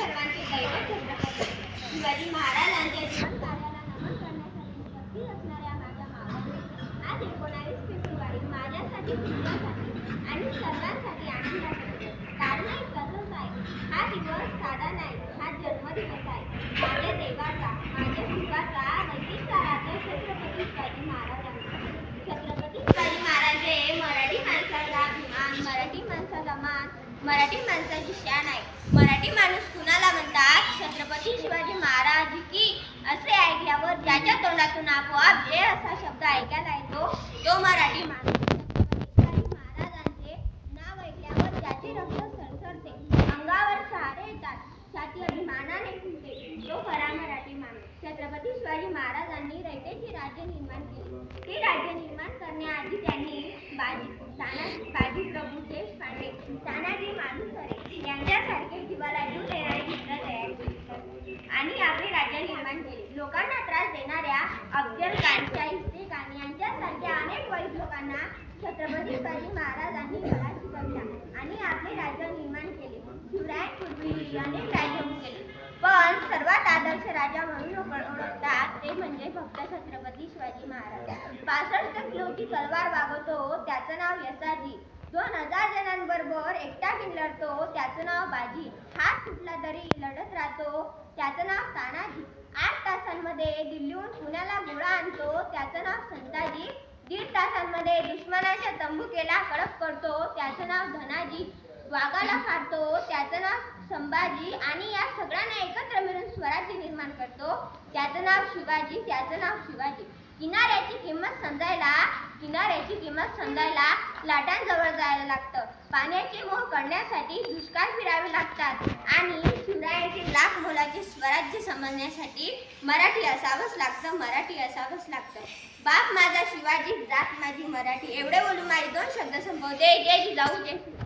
सर्वांचे दैवत छत्रपती शिवाजी महाराजांच्या जीवन नमन करण्यासाठी उपस्थित असणाऱ्या माझ्या मावळ्यांनी आज एकोणावीस फेब्रुवारी माझ्यासाठी तुमच्यासाठी आणि सर्वांसाठी आनंदाचा दिवस. कारण एकच आहे हा दिवस साधा नाही हा जन्मदिवस आहे माझ्या देवाचा माझ्या शिवाचा नैतिककाराचा छत्रपती शिवाजी महाराजांचा छत्रपती शिवाजी महाराज हे मराठी माणसाचा अभिमान मराठी माणसाचा मान मराठी माणसाची शान आहे. मराठी माणूस कुणाला म्हणतात? छत्रपती शिवाजी महाराज की असे ऐकल्यावर ज्याच्या तोंडातून आपोआप जे असा शब्द ऐकायला येतो तो मराठी माणूस. छत्रपती महाराजांचे नाव ऐकल्यावर ज्याचे रक्त अंगावर शहारे येतात छाती अभिमानाने फुलते. तो खरा मराठी माणूस. छत्रपती शिवाजी महाराजांनी रयतेचे राज्य निर्माण केले. ते राज्य निर्माण करण्याआधी त्यांनी बाजी तानाजी बाजी प्रभू देशपांडे तानाजी मालुसरे यांच्यासारखे जीवाला जीव देणारे मित्र तयार केले आणि आपले राज्य निर्माण केले लोकांना त्रास देणाऱ्या अफजल खानच्या इस्तेखान यांच्यासारख्या अनेक वाईट लोकांना छत्रपती शिवाजी महाराजांनी धडा शिकवला आणि आपले राज्य निर्माण केले. शिवरायांपूर्वी अनेक राज्य केले. पण सर्वात आदर्श राजा म्हणून ओळखतात ते म्हणजे फक्त छत्रपती शिवाजी महाराज. पासष्ट किलोची तलवार वागवतो त्याचं नाव यसाजी. दोन हजार जणांबरोबर एकटा लढतो त्याचं नाव बाजी. हात तुटला तरी लढत राहतो. त्याचं नाव तानाजी. आठ तासांमध्ये दिल्लीहून पुण्याला गोळा आणतो. त्याचं नाव संताजी. दीड तासांमध्ये दुश्मनाच्या तंबुकेला कडक करतो. त्याचं नाव धनाजी. वाघाला फाडतो त्याचं नाव संभाजी. आणि या सगळ्यांना एकत्र मिळून स्वराज्य निर्माण करतो. त्याचं नाव शिवाजी. त्याचं नाव शिवाजी. किनाऱ्याची किंमत समजायला किनाऱ्याची किंमत समजायला लाटांजवळ जायला लागतं. पाण्याचे मोह करण्यासाठी दुष्काळ फिरावे लागतात. स्वराज्य समजण्यासाठी मराठी असावंच लागतं मराठी असावंच लागतं. बाप माझा शिवाजी जात माझी मराठी. एवढे बोलून माझे दोन शब्द संपवते. जय जिजाऊ जय श्री